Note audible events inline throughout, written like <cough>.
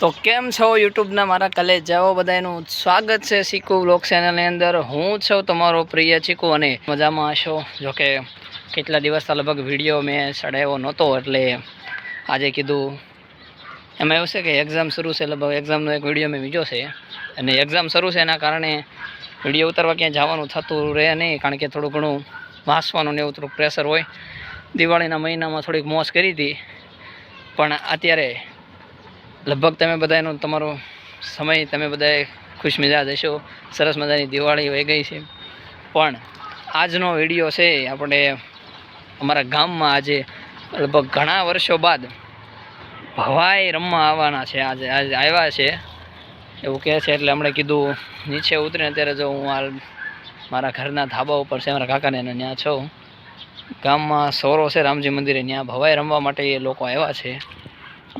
તો કેમ છો યુટ્યુબના મારા કલે જાઓ બધાનું સ્વાગત છે ચીકુ બ્લોગ ચેનલની અંદર. હું છું તમારો પ્રિય ચીકુ અને મજામાં હશો? જોકે કેટલા દિવસ લગભગ વીડિયો મેં ચડાવ્યો નહોતો, એટલે આજે કીધું, એમાં એવું છે કે એક્ઝામ શરૂ છે, લગભગ એક્ઝામનો એક વીડિયો મેં બીજો છે. અને એક્ઝામ શરૂ છે એના કારણે વીડિયો ઉતારવા ક્યાંય જવાનું થતું રહે નહીં, કારણ કે થોડું ઘણું વાંચવાનું ને એવું થોડુંક પ્રેશર હોય. દિવાળીના મહિનામાં થોડીક મોજ કરી હતી. પણ અત્યારે લગભગ તમે બધાનો તમારો સમય તમે બધાએ ખુશ મિજાજ હશો. સરસ મજાની દિવાળી વહી ગઈ છે. પણ આજનો વીડિયો છે આપણે અમારા ગામમાં આજે લગભગ ઘણા વર્ષો બાદ ભવાઈ રમવા આવવાના છે. આજે આજે આવ્યા છે. એવું કહે છે એટલે હમણાં કીધું નીચે ઉતરીને અત્યારે જો હું હાલ મારા ઘરના ધાબા ઉપર છે. મારા કાકાને એને ત્યાં છું. ગામમાં સોરો છે. રામજી મંદિરે ત્યાં ભવાઈ રમવા માટે એ લોકો આવ્યા છે.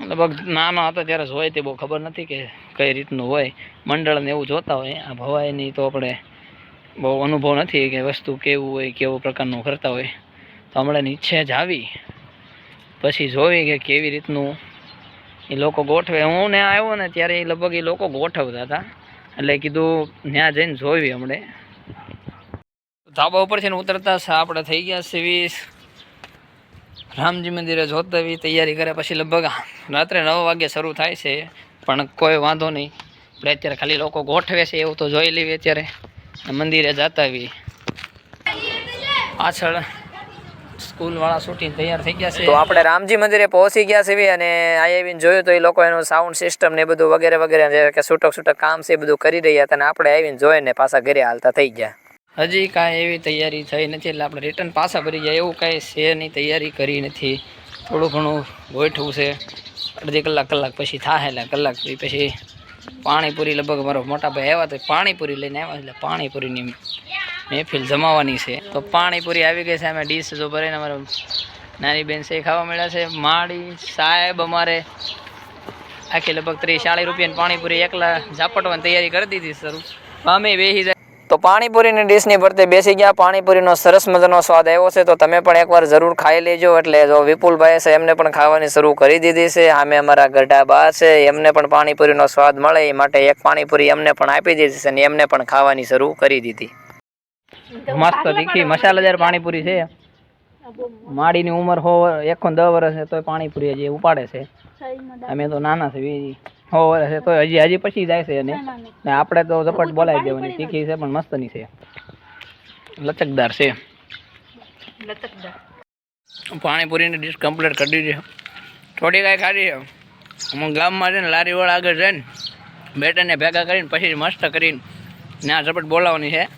લગભગ નાના હતા ત્યારે જોઈ તે બહુ ખબર નથી કે કઈ રીતનું હોય. મંડળ ને એવું જોતા હોય. આ ભવાઈની તો આપણે બહુ અનુભવ નથી કે વસ્તુ કેવું હોય, કેવું પ્રકારનું કરતા હોય. તો હમણાં નીચે જ આવી. પછી જોવી કે કેવી રીતનું એ લોકો ગોઠવે. હું ને આવ્યો ને ત્યારે એ લગભગ એ લોકો ગોઠવતા હતા. એટલે કીધું ત્યાં જઈને જોવી હમણે. ધાબા ઉપરથી ઉતરતા આપણે થઈ ગયા સીવીસ રામજી મંદિરે જોતા એવી તૈયારી કરે પછી લગભગ રાત્રે નવ વાગે શરૂ થાય છે, પણ કોઈ વાંધો નહીં. આપણે અત્યારે ખાલી લોકો ગોઠવે છે, એવું તો જોઈ લેવી અત્યારે. મંદિરે જતા આવી પાછળ સ્કૂલવાળા છૂટીને તૈયાર થઈ ગયા છે. તો આપણે રામજી મંદિરે પહોંચી ગયા છે અને આવીને જોયું તો એ લોકો એનું સાઉન્ડ સિસ્ટમ ને બધું વગેરે વગેરે કે છૂટક છૂટક કામ છે એ બધું કરી રહ્યા હતા અને આપણે આવીને જોઈને પાછા ઘરે હાલતા થઈ ગયા. હજી કાંઈ એવી તૈયારી થઈ નથી એટલે આપણે રિટર્ન પાછા ભરી જાય એવું કાંઈ શેરની તૈયારી કરી નથી. થોડું ઘણું ગોઠવું છે. અડધી કલાક કલાક પછી થાય એટલે કલાક પછી પાણીપુરી લગભગ મારો મોટા ભાઈ આવ્યા તો પાણીપુરી લઈને આવ્યા એટલે પાણીપુરીની મહેફિલ જમાવાની છે. તો પાણીપુરી આવી ગઈ છે. અમે ડીશ જો ભરીને અમારે નાની બેન છે ખાવા મળ્યા છે. માળી સાહેબ અમારે આખી લગભગ ત્રીસ ચાળીસ રૂપિયાની પાણીપુરી એકલા ઝાપટવાની તૈયારી કરી દીધી શરૂ અમે બેસી જાય. તો પાણીપુરીની ડીશની ભરતે બેસી ગયા. પાણીપુરીનો સરસ મજાનો સ્વાદ આવ્યો છે. તો તમે પણ એકવાર જરૂર ખાઈ લેજો. એટલે જો વિપુલભાઈ છે, એમને પણ ખાવાની શરૂ કરી દીધી છે. આમે અમારા ગઢા બા છે. એમને પણ પાણીપુરીનો સ્વાદ મળે. એ માટે એક પાણીપુરી એમને પણ આપી દીધી છે અને એમને પણ ખાવાની શરૂ કરી દીધી. મસ્ત તીખી મસાલેદાર પાણીપુરી છે. માડીની ઉંમર હો એક દસ વર્ષ છે તો પાણીપુરી હજી ઉપાડે છે. અમે તો નાના છે હો છે. તોય હજી હજી પછી જાય છે એને. ને આપણે તો ઝપટ બોલાવી દેવાની. શીખી છે પણ મસ્તની છે. લચકદાર છે. પાણીપુરીની ડિશ કમ્પ્લીટ કરી દીધી. થોડી કાંઈ ખાધી છે. હું ગામમાં છે ને લારીવાળા આગળ જઈને બેટરને ભેગા કરીને પછી મસ્ત કરીને ત્યાં ઝપટ બોલાવવાની છે.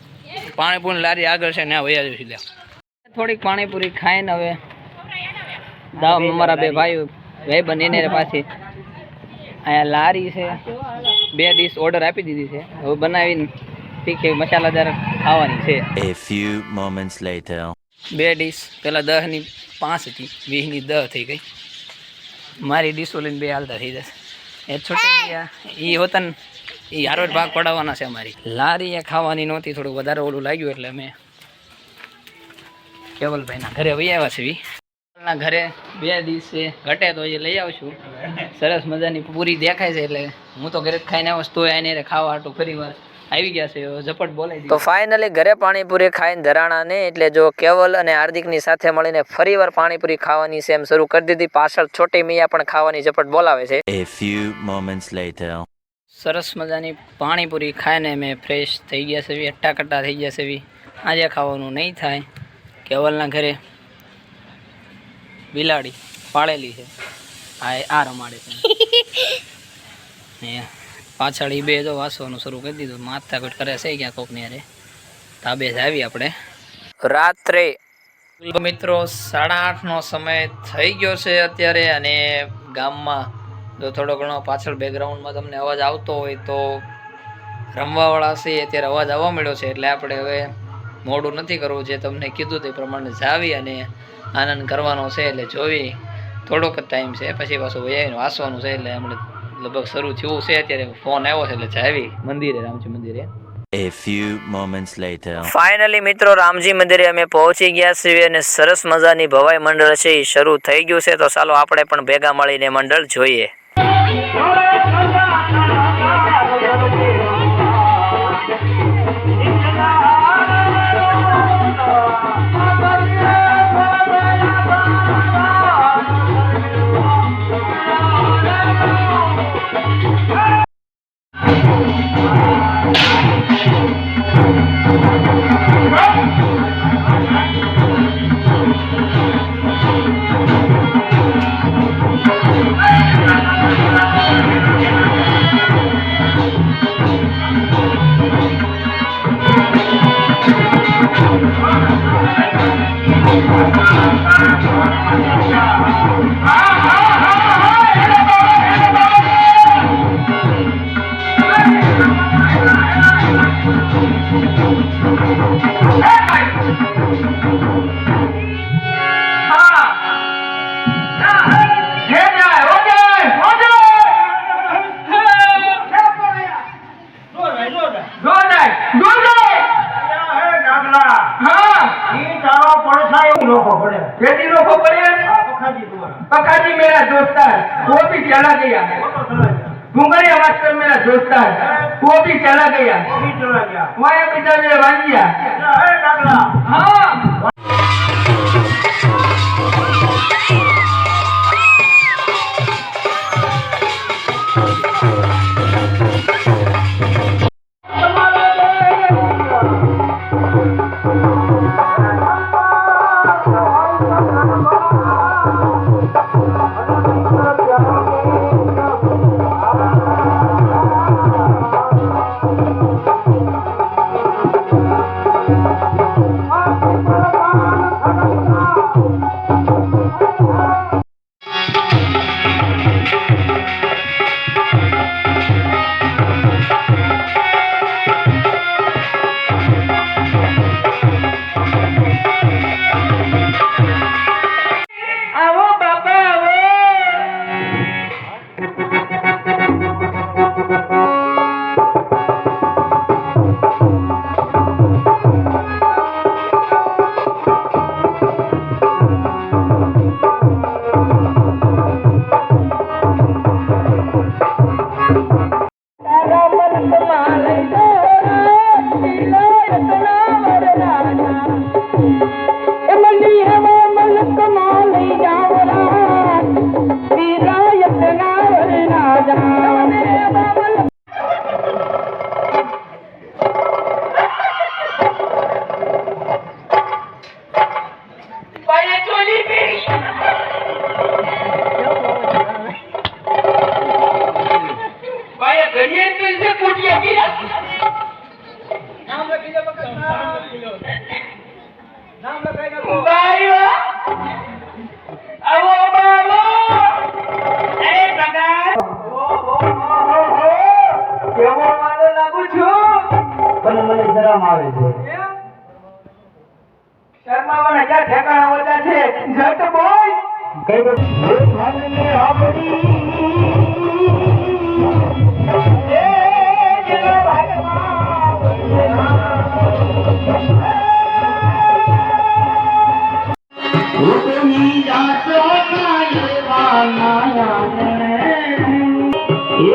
પાણીપુરી લારી આગળ છે ને વયા જઈશ થોડીક પાણીપુરી ખાઈને હવે દાવ અમારા બે ભાઈ ભાઈ બનીને પાછી અહીંયા લારી છે. બે ડીશ ઓર્ડર આપી દીધી છે. હવે બનાવીને તીખી મસાલાદાર ખાવાની છે. A few moments later. બે ડીશ પહેલાં દહની પાંચ હતી વીસની દહ થઈ ગઈ. મારી ડીશો લઈને બે હાલતા થઈ જશે. એ છૂટી ગયા એ હોતન એ હારો જ ભાગ પડાવવાના છે અમારી. લારી એ ખાવાની નહોતી થોડું વધારે ઓલું લાગ્યું એટલે અમે કેવલભાઈના ઘરે વહી આવ્યા છે ના ઘરે બે દિવસે ઘટે તો એ લઈ આવશું. સરસ મજાની પૂરી દેખાય છે એટલે હું તો ઘરે ખાઈને આવ્યો તો રે ખાવા હાટું ફરી વાર આવી ગયા છે. ઝપટ બોલાવી તો ફાઇનલી ઘરે પાણીપુરી ખાઈને ધરાણા ને એટલે જો કેવલ અને હાર્દિકની સાથે મળીને ફરીવાર પાણીપુરી ખાવાની છે એમ શરૂ કરી દીધી. પાછળ છોટી મિયા પણ ખાવાની ઝપટ બોલાવે છે. એ ફ્યુ મોમેન્ટ્સ લેટર સરસ મજાની પાણીપુરી ખાઈને મેં ફ્રેશ થઈ ગયા છે. અટ્ટા કટ્ટા થઈ ગયા છે. આજે ખાવાનું નહીં થાય. કેવલના ઘરે બિલાડી પાળેલી છે. આ આ રમાડે છે. <laughs> પાછળ એ બે જો વાસવાનું શરૂ કરી દીધું. માથાકૂટ કરે છે ક્યાં કોકની અરે તાબે જ આવી આપણે. રાત્રે મિત્રો સાડા આઠનો સમય થઈ ગયો છે અત્યારે અને ગામમાં જો થોડો ઘણો પાછળ બેકગ્રાઉન્ડમાં તમને અવાજ આવતો હોય તો રમવાવાળા છે અત્યારે અવાજ આવવા મળ્યો છે. એટલે આપણે હવે મોડું નથી કરવું. જે તમને કીધું તે પ્રમાણે જાવી અને આનંદ કરવાનો છે એટલે જોવી થોડોક જ ટાઈમ છે. પછી પાછું વયાવીને વાંચવાનું છે એટલે હમણાં લગભગ શરૂ થયું છે. અત્યારે ફોન આવ્યો છે એટલે જાવી મંદિરે રામજી મંદિરે. A few moments later. Finally મિત્રો રામજી મંદિરે અમે પહોંચી ગયા છીએ અને સરસ મજાની ભવાઈ મંડળ છે એ શરૂ થઈ ગયું છે. તો ચાલો આપણે પણ ભેગા મળીને મંડળ જોઈએ. ના એવું લોકો પડે પેટી લોકો પડે પખાજી પખાજી મેરા દોસ્તાર वो भी चला गया घूंगड़ी आवाज कर मेरा दोस्तार वो भी चला गया वो भी चला गया वाया पिता ने वांगिया हाँ પણ મને શરમ આવે. છે ક્યાં ઠેકાણા હોતા છે જટ બોય કઈ બધું